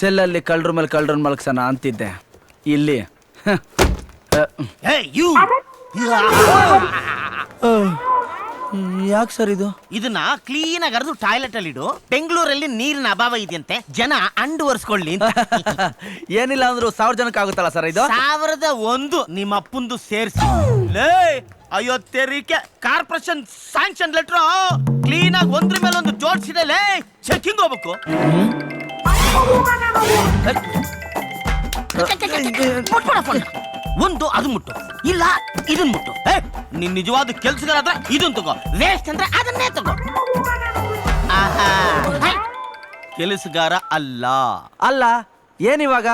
ಸೆಲ್ಲಲ್ಲಿ ಕಳ್ಳರ ಮೇಲೆ ಕಳ್ಳರನ್ನ ಮಲಗ್ಸೋಣ ಅಂತಿದ್ದೆ. ಇಲ್ಲಿ. ಯಾಕೆ ಸರ್ ಇದು? ಇದನ್ನ ಕ್ಲೀನ್ ಆಗಿ ಅರ್ದು ಟಾಯ್ಲೆಟ್ ಅಲ್ಲಿ ಇಡು. ಬೆಂಗಳೂರಲ್ಲಿ ನೀರಿನ ಅಭಾವ ಇದೆಯಂತೆ. ಜನ ಅಂಡು ಒರೆಸ್ಕೊಳ್ಳಿ ಅಂತ. ಏನಿಲ್ಲ ಅಂದ್ರು ಸಾವಿರ ಜನಕ್ಕೆ ಆಗುತ್ತಲ್ಲ ಸರ್ ಇದು? ಸಾವಿರದ ಒಂದು ನಿಮ್ಮ ಅಪ್ಪಂದು ಸೇರಿಸಿ. ಲೇ ಅಯ್ಯೋ ತೆರಿಗೆ ಕಾರ್ಪೊರೇಷನ್ ಸ್ಯಾಂಕ್ಷನ್ ಲೆಟ್ರು ಕ್ಲೀನ್ ಆಗಿ ಒಂದ್ರ ಮೇಲೆ ಒಂದು ಜೋಡಿಸಿದೆ ಲೇ. ಚೆಕಿಂಗ್ ಹೋಗ್ಬೇಕು. ಒಂದು ಅದು ಮುಟ್ಟು. ಇಲ್ಲ ಇದನ್ ಮುಟ್ಟು ನಿನ್ ನಿಜವಾದ ಕೆಲ್ಸಗಾರ ಹತ್ರ ಇದನ್ ತಗೋ. ವೇಸ್ಟ್ ಅಂದ್ರೆ ಅದನ್ನೇ ತಗೋ. ಆಹಾ. ಕೆಲಸಗಾರ ಅಲ್ಲ. ಅಲ್ಲ ಏನಿವಾಗ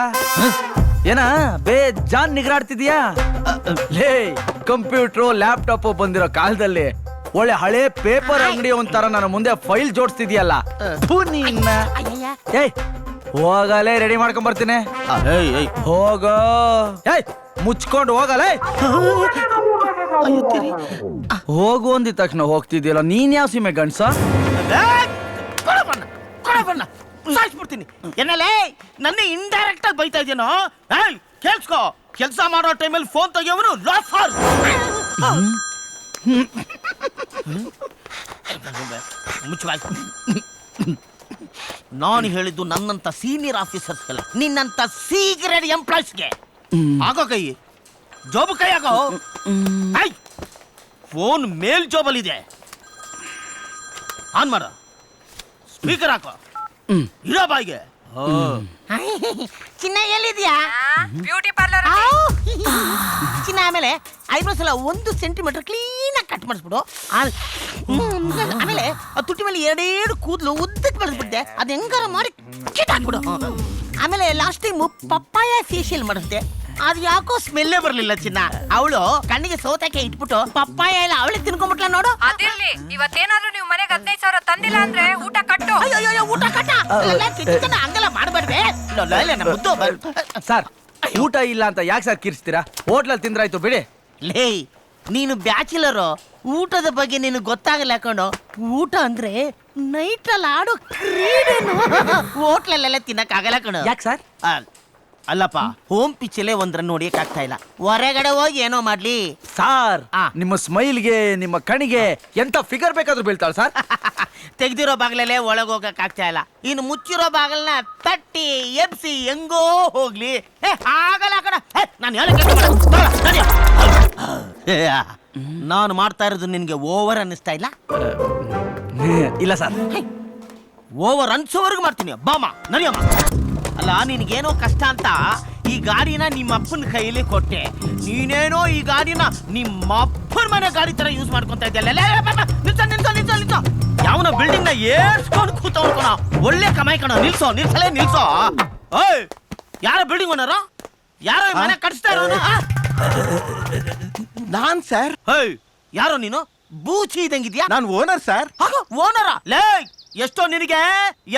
ಏನ ಬೇಜಾನ್ ನಿಗರಾಡ್ತಿದ್ಯಾ? ಲೇ ಕಂಪ್ಯೂಟ್ರು ಲ್ಯಾಪ್ಟಾಪ್ ಬಂದಿರೋ ಕಾಲದಲ್ಲಿ ಒಳ್ಳೆ ಹಳೆ ಪೇಪರ್ ಅಂಗಡಿ ಒಂಥರ ನನ್ನ ಮುಂದೆ ಫೈಲ್ ಜೋಡಿಸ್ತಿದ್ಯಲ್ಲ. ಏಯ್ ಹೋಗಲೇ ರೆಡಿ ಮಾಡ್ಕೊಂಡ್ ಬರ್ತೀನಿ ಆ, ಏಯ್ ಏಯ್. ಹೋಗೋ. ಏಯ್ ಮುಚ್ಕೊಂಡು ಹೋಗಲೇ. ಹೋಗು ಅಂದಿದ ತಕ್ಷಣ ಹೋಗ್ತಿದ್ಯಲ್ಲ ನೀನ್ ಯಾವ ಸೀಮೆ ಗಂಡ್ಸ? ಸಾಯಿಸ್ಬಿಡ್ತೀನಿ. ಏನಲ್ಲೇ ನನ್ನ ಇಂಡೈರೆಕ್ಟ್ ಆಗಿ ಬೈತಾ ಇದೇನೋ ಕೇಳಿಸ್ಕೋ. ಕೆಲಸ ಮಾಡೋ ಟೈಮಲ್ಲಿ ಫೋನ್ ತೆಗಿಯೋವನು ಲಾಫರ್ ಮುಚ್ಚವಾಯ್ತು. ನಾನು ಹೇಳಿದ್ದು ನನ್ನಂತ ಸೀನಿಯರ್ ಆಫೀಸರ್ಸ್ಗೆಲ್ಲ ನಿನ್ನಂತ ಸೀಕ್ರೆಟ್ ಎಂಪ್ಲಾಯ್ಸ್ಗೆ ಆಗೋ ಕೈ. ಜೋಬು ಕೈ ಆಗೋ. ಐ. ಫೋನ್ ಮೇಲ್ ಜೋಬಲ್ಲಿದೆ. ಆನ್ ಮಾಡ. ಸ್ಪೀಕರ್ ಹಾಕೋ. ಇರೋ ಬಾಯಿಗೆ. ಚಿನ್ನ ಎಲ್ಲಿದ್ಯಾ? ಬ್ಯೂಟಿ ಪಾರ್ಲರ್ ಚಿನ್ನ ಆಮೇಲೆ ಐಬ್ರೋಸ್ ಸಲ ಒಂದು ಸೆಂಟಿಮೀಟರ್ ಕ್ಲೀನ್ ಆಗಿ ಕಟ್ ಮಾಡಿಸ್ಬಿಡು. ಆಮೇಲೆ ಆ ತುಟಿ ಮೇಲೆ ಎರಡೆರಡು ಕೂದಲು ಉದ್ದಕ್ಕೆ ಬೆಳೆಸ್ಬಿಡ್ದೆ ಅದು ಹೆಂಗಾರ ಮಾಡಿ ಕಿತ್ತಾಕ್ಬಿಡು. ಆಮೇಲೆ ಲಾಸ್ಟ್ ಟೈಮ್ ಪಪ್ಪಾಯ ಫೇಶಿಯಲ್ ಮಾಡಿಸ್ದೆ. ಅದು ಯಾಕೋ ಸ್ಮೆಲ್ಲೇ ಬರ್ಲಿಲ್ಲ ಚಿನ್ನ. ಅವಳು ಕಣ್ಣಿಗೆ ಸೋತಕ್ಕೆ ಇಟ್ಬಿಟ್ಟು ಪಪ್ಪಾಯ ಎಲ್ಲ ಅವಳೆ ತಿನ್ಕೊಂಡ್ಬಿಟ್ಲ ನೋಡು. ಅದಿರ್ಲಿ ಇವತ್ತೇನಾದ್ರೂ ನೀವು ಮನೆಗೆ ಹದಿನೈದು ಸಾವಿರ ತಂದಿಲ್ಲ ಅಂದ್ರೆ ಊಟ ಕಟ್ಟು. ಅಯ್ಯೋ ಅಯ್ಯೋ, ಅಯ್ಯೋ, ಊಟ ಕಟ್ಟ ಚಿನ್ನ ಹಂಗೆಲ್ಲ ಮಾಡಬೇಡ್ವೆ ಮುದ್ದು ಬರ್- ಸರ್ ಊಟ ಇಲ್ಲ ಅಂತ ಯಾಕೆ ಸರ್ ಕಿರಿಸ್ತೀರಾ ಹೋಟ್ಲಲ್ಲಿ ತಿಂದ್ರಾಯ್ತು ಬಿಡಿ. ಲೇಯ್ ನೀನು ಬ್ಯಾಚುಲರು. ಊಟದ ಬಗ್ಗೆ ನಿನಗೆ ಗೊತ್ತಾಗಲ್ಲ ಕಣೋ. ಊಟ ಅಂದ್ರೆ ನೈಟ್ ಅಲ್ಲಿ ಆಡೋ ಕ್ರೀಡೆನು. ಹೋಟ್ಲಲ್ಲೆಲ್ಲ ತಿನ್ನಕ್ಕಾಗಲ್ಲ ಕಣೋ. ಯಾಕೆ ಸರ್? ಅಲ್ಲಪ್ಪ ಹೋಮ್ ಪಿಚ್ಚಲ್ಲೇ ಒಂದ್ರನ್ನ ನೋಡಿಯಕ್ ಆಗ್ತಾ ಇಲ್ಲ. ಹೊರಗಡೆ ಹೋಗಿ ಏನೋ ಮಾಡ್ಲಿ. ಸಾರ್ ಆ. ನಿಮ್ಮ ಸ್ಮೈಲ್ಗೆ ನಿಮ್ಮ ಕಣಿಗೆ ಎಂತ ಫಿಗರ್ ಬೇಕಾದ್ರೂ ಬೀಳ್ತಾಳ ಸರ್? ತೆಗ್ದಿರೋ ಬಾಗ್ಲಲ್ಲೇ ಒಳಗ್ ಹೋಗಕ್ ಆಗ್ತಾ ಇಲ್ಲ. ಇನ್ನು ಮುಚ್ಚಿರೋ ಬಾಗಲ್ನ ತಟ್ಟಿ ಎಬ್ಸಿ ಹೆಂಗೋ ಹೋಗ್ಲಿ. ಏ ಆಗಲ್ಲ ಕಣ. ನಾನು ಹೇಳಕ್ಕೆ ನಾನು ಮಾಡ್ತಾ ಇರೋದು ನಿನ್ಗೆ ಓವರ್ ಅನ್ನಿಸ್ತಾ ಇಲ್ಲ? ಇಲ್ಲ ಸರ್. ಓವರ್ ಅನ್ಸೋವರೆಗೂ ಮಾಡ್ತೀನಿ. ಬಾಮಾ ನಡಿಯಮ್ಮ. ಅಲ್ಲ ನಿನಗೇನೋ ಕಷ್ಟ ಅಂತ? ಈ ಗಾಡಿನ ನಿಮ್ಮ ಅಪ್ಪನ ಕೈಯಲ್ಲಿ ಕೊಟ್ಟೆ. ನೀನೇನೋ ಈ ಗಾಡಿನ ನಿಮ್ಮ ಅಪ್ಪನ ಮನೆ ಗಾಡಿ ತರ ಯೂಸ್ ಮಾಡ್ಕೊಂತ ಇದೆಯಲ್ಲ? ನಿಲ್ಸೋ ನಿಲ್ಸೋ ನಿಲ್ಸೋ ನಿಲ್ಸೋ. ಯಾವನ ಬಿಲ್ಡಿಂಗ್ನ ಏರ್ಸ್ಕೊಂಡು ಕೂತವ್ ಕಣ. ಒಳ್ಳೆ ಕಮಾಯಿ ಕಣ. ನಿಲ್ಸೋ ನಿಲ್ಸಲೇ ನಿಲ್ಸೋ. ಓಯ್ ಯಾರ ಬಿಲ್ಡಿಂಗ್ ಓನರು? ಯಾರೋ ಮನೆ ಕಟ್ಸ್ತಾ ಇರೋನು? ನಾನ್ ಸರ್ ಹೇಯ್ ಯಾರೋ ನೀನು? ಬೂಚಿ ಇದಂಗಿದ್ಯಾ ನಾನು ಓನರ್ ಸರ್ ಓನರಾ ಲೇ ಎಷ್ಟೋ ನಿನಗೆ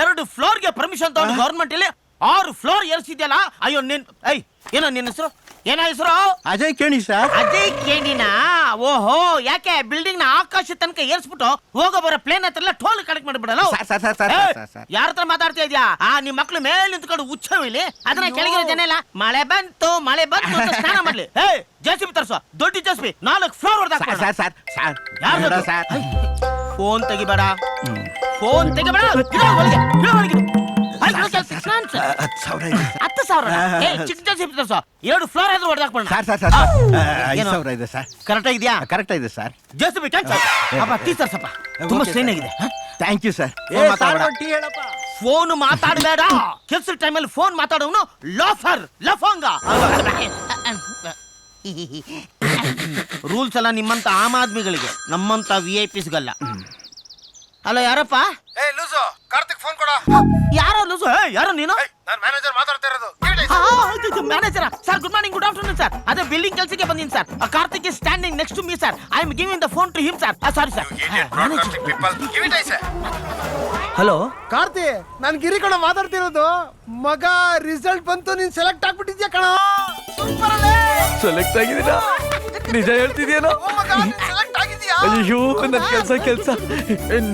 ಎರಡು ಫ್ಲೋರ್ಗೆ ಪರ್ಮಿಷನ್ ತಗೊಂಡು ಗೌರ್ಮೆಂಟ್ ಇಲ್ಲಿ ಆರು ಫ್ಲೋರ್ ಏರಿಸಿದ್ಯಲ್ಲ? ಅಯ್ಯೋ ನಿನ್ ಐ ಏನೋ ನಿನ್ನ ಹೆಸರು? ಏನ ಹೆಸರು? ಅಜಯ್ ಕೇಣಿ ಸರ್. ಅಜಯ್ ಕೇಣಿನ? ಓಹೋ ಯಾಕೆ ಬಿಲ್ಡಿಂಗ್ನ ಆಕಾಶ ತನಕ ಏರ್ಸ್ಬಿಟ್ಟು ಹೋಗೋ ಬರೋ ಪ್ಲೇನ್ ಹತ್ರ ಟೋಲ್ connect ಮಾಡ್ಬಿಡಲ್ಲ? Sir, sir, sir, sir, sir, sir. ಯಾರ ಹತ್ರ ಮಾತಾಡ್ತಾ ಇದ್ಯಾ? ಆ ನಿಮ್ ಮಕ್ಳು ಮೇಲೆ ನಿಂತ್ಕೊಂಡು ಇಲ್ಲಿ ಅದನ್ನ ಕೆಳಗಿರೋ ಜನ ಇಲ್ಲ ಮಳೆ ಬಂತು ಮಳೆ ಬಂತು ಅಂತ ಸ್ನಾನ ಮಾಡ್ಲಿ. ಏ ಜೆಸಿಬಿ ತರ್ಸೋ. ದೊಡ್ಡ ಜೆಸಿಬಿ ನಾಲ್ಕು ಫ್ಲೋರ್ ಹೊಡೆದ ಸರ್ ಸರ್ ಸರ್ ಯಾರು ಅದು? ಸರ್? ಫೋನ್ ತೆಗಿಬೇಡ. ಫೋನ್ ತೆಗಿಬೇಡ. ಒಳಗೆ, ಒಳಗೆ. ಹತ್ತು ಸಾವಿರ ಇದೆ. ಸರ್. ಹತ್ತು ಸಾವಿರ ಏ ಚಿಕ್ಕ ತರ್ಸೋ ಎರಡು ಫ್ಲೋರ್ ಆದ್ರೂ ಹೊಡೆದಾಕ್ಬಿಡ ಸರ್ ಸರ್ ಸರ್ ಸರ್. ಐದು ಸಾವಿರ ಇದೆ ಸರ್. ಕರೆಕ್ಟ್ ಆಗಿದ್ಯಾ? ಕರೆಕ್ಟ್ ಇದೆ ಸರ್. ಕ್ಯಾನ್ಸಲ್ ಅಪ್ಪ ಟೀ ತರ್ಸಪ್ಪ ತುಂಬಾ ಸ್ಟ್ರೈನ್. ಆಗಿದೆ. ಥ್ಯಾಂಕ್ ಯು ಸರ್ ಫೋನ್ ಮಾತಾಡ್ಬೇಡ ಫೋನ್ ಮಾತಾಡಬೇಡ. ಕೆಲಸ ಟೈಮಲ್ಲಿ ಫೋನ್ ಮಾತಾಡೋನು ಲೋಫರ್ ಲಫಂಗ ರೂಲ್ಸ್ ಎಲ್ಲ ನಿಮ್ಮಂತ ಆಮ್ ಆದ್ಮಿಗಳಿಗೆ ನಮ್ಮಂತ ವಿ ಐ ಪಿಸ್ಗಲ್ಲ ಹಲೋ ಯಾರಪ್ಪ? ಏ ಲೂಸು ಕಾರ್ತಿಕ್ ಫೋನ್ ಕೊಡ. ಯಾರೋ ಲೂಸು ನೀನು ನಾನು ಮ್ಯಾನೇಜರ್ ಮಾತಾಡ್ತಾ ಇರೋದು. Manager sir good morning good afternoon sir ಅದೇ ಬಿಲ್ಡಿಂಗ್ ಕೆಲಸಕ್ಕೆ ಬಂದಿನಿ sir Karthik is standing next to me sir I am giving the phone to him sir sorry sir hello Karthi ನಾನ್ ಗಿರಿ ಕಣ ಮಾತಾಡ್ತಿರೋದು. ಮಗ ರಿಸಲ್ಟ್ ಬಂತು ನೀನ್ ಸೆಲೆಕ್ಟ್ ಆಗ್ಬಿಟ್ಟಿದ್ಯಾ ಕಣ? ಸೆಲೆಕ್ಟ್ ಆಗಿದ್ದೀರಾ ನಿಜ ಹೇಳ್ತಿದ್ಯೇನೋ? ಅಯ್ಯೋ ನನ್ ಕೆಲ್ಸ ಕೆಲ್ಸ.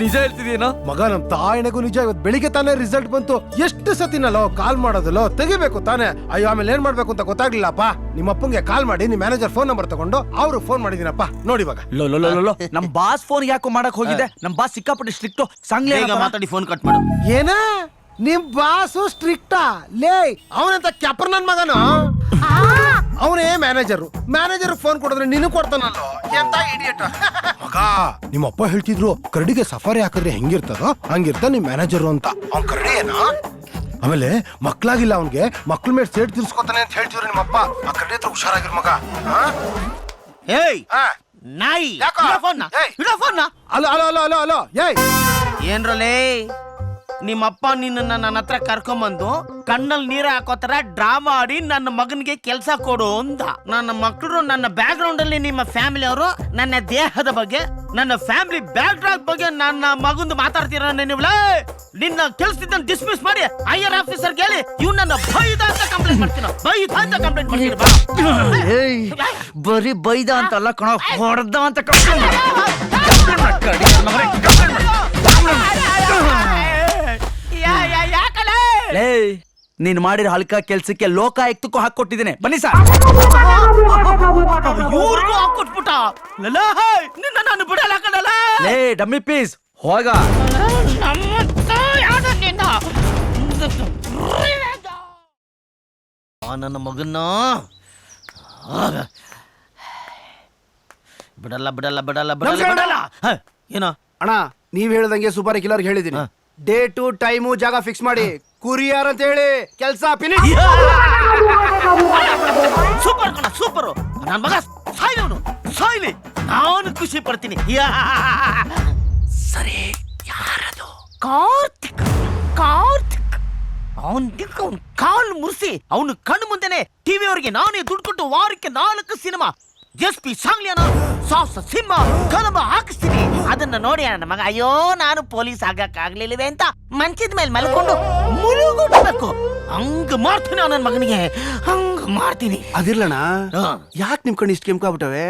ನಿಜ ಹೇಳ್ತಿದೀನಾ ಮಗ ನಮ್ ತಾಯಿನಗೂ ನಿಜ ಇವತ್ ಬೆಳಿಗ್ಗೆ ತಾನೇ ರಿಸಲ್ಟ್ ಬಂತು. ಎಷ್ಟು ಸತಿನಲ್ಲೋ ಕಾಲ್ ಮಾಡೋದಲ್ಲೋ ತೆಗಿಬೇಕು ತಾನೇ. ಅಯ್ಯೋ ಆಮೇಲೆ ಏನ್ ಮಾಡ್ಬೇಕು ಅಂತ ಗೊತ್ತಾಗ್ಲಿಲ್ಲಪ್ಪ. ನಿಮ್ಮ ಅಪ್ಪಂಗೆ ಕಾಲ್ ಮಾಡಿ ನಿಮ್ ಮ್ಯಾನೇಜರ್ ಫೋನ್ ನಂಬರ್ ತಗೊಂಡು ಅವ್ರು ಫೋನ್ ಮಾಡಿದೀನಪ್ಪ. ನೋಡಿ ಇವಾಗ. ಲೋ ಲೋ ಲೋ ಲೋ, ಲೋ. ನಮ್ ಬಾಸ್ ಫೋನ್ ಯಾಕೋ ಮಾಡಕ್ ಹೋಗಿದೆ? ನಮ್ ಬಾಸ್ ಸಿಕ್ಕಾಪಟ್ಟೆ ಸ್ಟ್ರಿಕ್ಟ್ ಸಂಗ್ಲಿ ಬೇಗ ಮಾತಾಡಿ ಫೋನ್ ಕಟ್ ಮಾಡು. ಏನ? ನಿಮ್ ಬಾಸು ಸ್ಟ್ರಿಕ್ಟಾ ಲೇ ಅವನಂತ ಕ್ಯಾಪರ್ ನನ್ ಮಗನು? ಅವನೇ ಮ್ಯಾನೇಜರ್ ಮ್ಯಾನೇಜರ್ ಫೋನ್ ಕೊಡಿದ್ರೆ ನೀನು ಕೊಡ್ತಾನಲ್ಲ? ಎಂತ ಇಡಿಯಟ್ ಮಗ ನಿಮ್ಮ ಅಪ್ಪ ಹೇಳ್ತಿದ್ರು ಕರಡಿಗೆ ಸಫಾರಿ ಹಾಕಿದ್ರೆ ಹೆಂಗಿರ್ತದೋ ಹಂಗಿರ್ತ ನಿಮ್ ಮ್ಯಾನೇಜರ್ ಅಂತ. ಅವ್ನ್ ಕರಡಿ ಏನಾ ಆಮೇಲೆ ಮಕ್ಳಾಗಿಲ್ಲ ಅವನ್ಗೆ ಮಕ್ಳ ಮೇಲೆ ಸೇಟ್ ತಿರ್ಸ್ಕೊತಾನೆ ಅಂತ ಹೇಳ್ತಿದ್ರು ನಿಮ್ಮಪ್ಪ ಆ ಕರಡಿ ಹತ್ರ ಹುಷಾರಾಗಿರ್ ಮಗ. ಆ? ಏಯ್! ಆ? ನಾಯಿ ಯಾಕೋ? ಇಡೋ ಫೋನ್ನ ಏಯ್. ಇಡೋ ಫೋನ್ನ hello hello hello hello hello ಏಯ್. ಏನ್ರಲೇ? ನಿಮ್ಮಪ್ಪ ನಿನ್ನನ್ನ ನನ್ನ ಹತ್ರ ಕರ್ಕೊಂಬಂದು ಕಣ್ಣಲ್ಲಿ ನೀರ ಹಾಕೋ ತರ ಡ್ರಾಮಾ ಆಡಿ ನನ್ನ ಮಗನಿಗೆ ಕೆಲಸ ಕೊಡು ಅಂತ ನನ್ನ ಮಕ್ಕಳು ನನ್ನ ಬ್ಯಾಕ್ ಗ್ರೌಂಡ್ ಅಲ್ಲಿ ನಿಮ್ಮ ಫ್ಯಾಮಿಲಿ ಅವರು ನನ್ನ ದೇಹದ ಬಗ್ಗೆ ನನ್ನ ಫ್ಯಾಮಿಲಿ ಬ್ಯಾಕ್ ಡ್ರಾಪ್ ಬಗ್ಗೆ ನನ್ನ ಮಗಂದು ಮಾತಾಡ್ತೀರ ನೀವುಲೇ ನಿನ್ನ ಕೆಲಸದಿಂದ ಡಿಸ್ಮಿಸ್ ಮಾಡಿ ಐಆರ್ ಆಫೀಸರ್ ಕೇಳಿ ಇವ್ ನನ್ನ ಬೈದ ಅಂತ ಕಂಪ್ಲೇಂಟ್ ಮಾಡ್ತೀನಿ ಬೈದ ಅಂತ ಕಂಪ್ಲೇಂಟ್ ಮಾಡ್ತೀನಿ ಬಾ. ಏಯ್ ಬರೀ ಬೈದ ಅಂತಲ್ಲ ಕಣ ಹೊಡೆದ ಅಂತ ಕಂಪ್ಲೇಂಟ್ ಮಾಡ್ತೀನಿ ಲೇ ನೀನ್ ಮಾಡಿರೋ ಹಲ್ಕ ಕೆಲ್ಸಕ್ಕೆ ಲೋಕಾಯುಕ್ತಕ್ಕೂ ಹಾಕೊಟ್ಟಿದ್ದೇನೆ ಬನ್ನಿ ಸರ್. ಇವ್ರಿಗೂ ಹಾಕೊಟ್ಬಿಟ್ಟ ಲಲಾ, ನಿನ್ನ ನಾನು ಬಿಡಲ್ಲ ಕಣಲ್ಲ ಲೇ ಡಮ್ಮಿ ಪೀಸ್ ಹೋಗ. ಆ ನನ್ನ ಮಗನ್ನ. ಬಿಡಲ್ಲ ಬಿಡಲ್ಲ ಬಿಡಲ್ಲ ಬಿಡಲ್ಲ ಏನ ಬಿಡಲ್ಲ. ಹ, ಏನೋ? ಅಣ್ಣ ನೀವ್ ಹೇಳ್ದಂಗೆ ಸೂಪರ್ ಕಿಲ್ಲರ್ ಹೇಳಿದೀನಿ. ಡೇಟು ಟೈಮು ಜಾಗ ಫಿಕ್ಸ್ ಮಾಡಿ. ಕುರಿಯರ್ ಅಂತ ಹೇಳಿ ಕೆಲಸ ಫಿನಿಶ್ ಸೂಪರ್ ಕಣ, ಸೂಪರ್. ನನ್ನ ಮಗ ಸಾಯ್ಲವನು, ಸಾಯ್ಲಿ. ನಾನು ಖುಷಿ ಪಡ್ತೀನಿ. ಸರಿ, ಯಾರದು? ಕಾರ್ತಿಕ್. ಕಾರ್ತಿಕ್. ಅವನ್ ದಿಕ್ಕ ಅವ್ನ್ ಕಾಲ್ ಮುರಿಸಿ, ಅವನು ಕಣ್ಣು ಮುಂದೆನೆ ಟಿವಿ ಅವರಿಗೆ ನಾನೇ ದುಡ್ಡು ಕೊಟ್ಟು ವಾರಕ್ಕೆ ನಾಲ್ಕು ಸಿನಿಮಾ ಎಸ್ ಪಿ ಸಾಂಗ್ಲಿಯನ ಸಾಹಸ ಸಿಂಹ ಕಲಬ ಹಾಕಿಸ್ತೀನಿ. ಅದನ್ನ ನೋಡಿ ನನ್ನ ಮಗ ಅಯ್ಯೋ ನಾನು ಪೊಲೀಸ್ ಆಗಕ್ ಆಗ್ಲಿಲ್ವೇ ಅಂತ ಮಂಚದ ಮೇಲೆ ಮಲ್ಕೊಂಡು ಮುಳುಗುಡ್ಬೇಕು ಹಂಗ ಮಾಡ್ತೀನಿ ನನ್ನ ಮಗನಿಗೆ ಹಂಗ ಮಾಡ್ತೀನಿ. ಅದಿರ್ಲಣ್ಣ ಯಾಕ್ ನಿಮ್ ಕಣ್ಣು ಇಷ್ಟು ಕೆಂಪ್ಕಾಗ್ಬಿಟ್ಟವೆ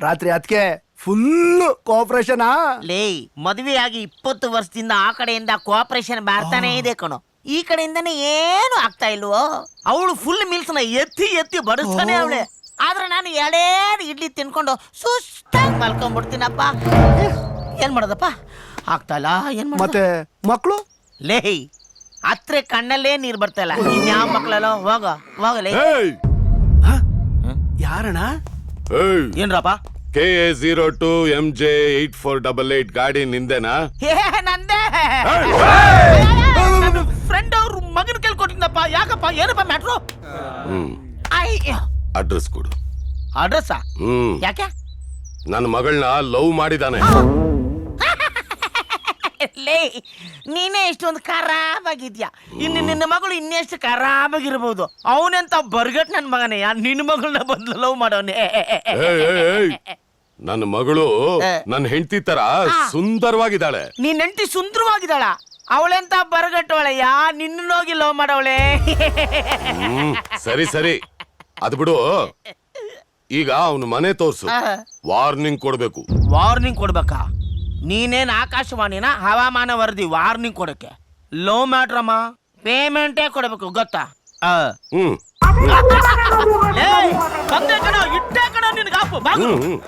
ರಾತ್ರಿ ಅದಕ್ಕೆ ಫುಲ್ ಕೋಆಪರೇಷನ್ ಲೇ ಆಗಿ ಇಪ್ಪತ್ತು ವರ್ಷದಿಂದ ಆ ಕಡೆಯಿಂದ ಕೋಆಪರೇಷನ್ ಬರ್ತಾನೆ ಇದೆ ಕಣೋ. ಈ ಕಡೆಯಿಂದನೇ ಏನು ಆಗ್ತಾ ಇಲ್ವೋ? ಅವಳು ಫುಲ್ ಮಿಲ್ಸ್ನ ಎತ್ತಿ ಎತ್ತಿ ಬಡಿಸ್ತಾನೆ ಅವಳೆ. ಆದ್ರೆ ನಾನು ಎರಡೇನು ಇಡ್ಲಿ ತಿನ್ಕೊಂಡು ಸುಸ್ತಾಗಿ ಮಲ್ಕೊಂಡ್ಬಿಡ್ತೀನಪ್ಪ ಏನ್ ಮಾಡೋದಪ್ಪ? ಆಗ್ತಾ ಇಲ್ಲ ಏನ್? ಮತ್ತೆ ಮಕ್ಕಳು ಲೇ ಹತ್ರ ಕಣ್ಣಲ್ಲೇ ನೀರ್ ಬರ್ತಾ ಇಲ್ಲ. ಇನ್ಯಾವ ಮಕ್ಕಳಲ್ಲ ಹೋಗ ಹೋಗಲೇ ಯಾರಣ್ಣ? ಏನ್ರಪ್ಪ? K A zero two M J eight four double eight ಗಾಡಿ ನಿಂದೆನಾ? ಏ ನಂದೇ ಫ್ರೆಂಡ್ ಅವ್ರ ಮಗನ ಕೇಳ್ಕೊಟ್ಟಿದ್ದಪ್ಪ ಯಾಕಪ್ಪ? ಏನಪ್ಪ ಮ್ಯಾಟ್ರು ಅಯ್ಯ ಅಡ್ರೆಸ್ ಕೊಡು. ಅಡ್ರೆಸ್ ಹ್ಮ್. ಯಾಕೆ? ನನ್ನ ಮಗಳನ್ನ ಲವ್ ಮಾಡಿದಾನೆ. ಲೇ ನೀನೇ ಇಷ್ಟೊಂದು ಖರಾಬಾಗಿದ್ಯಾ? ಇನ್ನು ನಿನ್ನ ಮಗಳು ಇನ್ನೆಷ್ಟು ಖರಾಬಾಗಿರ್ಬೋದು? ಅವನೆಂತ ಬರ್ಗಟ್ ನನ್ನ ಮಗನೇ ನಿನ್ನ ಮಗಳನ್ನ ಬಂದು ಲವ್ ಮಾಡೋನೆ. ನನ್ನ ಮಗಳು ನನ್ನ ಹೆಂಡತಿ ತರ ಸುಂದರವಾಗಿದ್ದಾಳೆ. ನೀನ್ ಹೆಂಡತಿ ಸುಂದರವಾಗಿದ್ದಾಳ? ಅವಳೆಂತ ಬರ್ಗಟ್ಟವಳೆಯಾ ನಿನ್ನ ಹೋಗಿ ಲವ್ ಮಾಡವಳೆ? ಸರಿ ಸರಿ. ಅದ್ ಬಿಡು. ಈಗ ಅವನು ಮನೆ ತೋರ್ಸು. ವಾರ್ನಿಂಗ್ ಕೊಡ್ಬೇಕು. ವಾರ್ನಿಂಗ್ ಕೊಡ್ಬೇಕಾ? ನೀನೇನ್ ಆಕಾಶವಾಣಿನ ಹವಾಮಾನ ವರದಿ ವಾರ್ನಿಂಗ್ ಕೊಡಕ್ಕೆ? ಲೋ ಮಾಡ್ರಮ್ಮ ಪೇಮೆಂಟೇ ಕೊಡಬೇಕು ಗೊತ್ತಾ? ಹ್ಮ್. ಲೇ, ಬಂದೆ ಕಣ ಇಟ್ಟೆ ಕಣ ನಿನ್ಗಾಪು ಬಾಗು. ಹ್ಮ್.